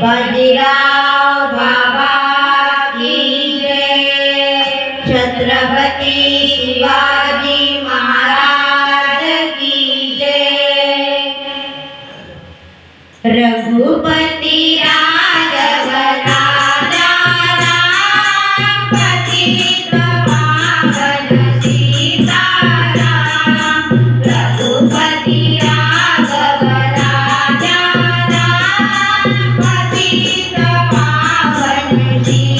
बाजीराव बाबा की जय छत्रपती शिवाजी महाराज की जय Thank you.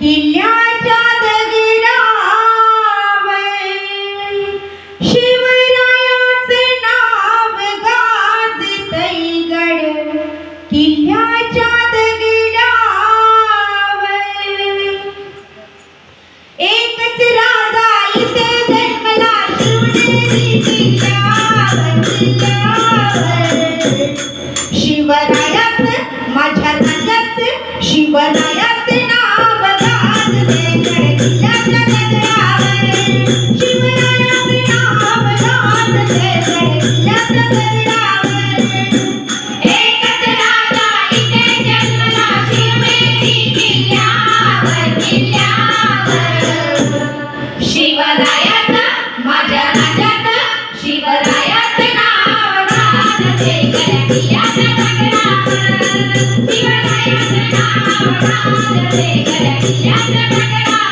किल्ल्याच्या दगडावर शिवरायाचे नाव गाजतई गड. किल्ल्याच्या दगडावर एकच राजा इथे Shiv Ya se va.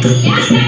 preocupación.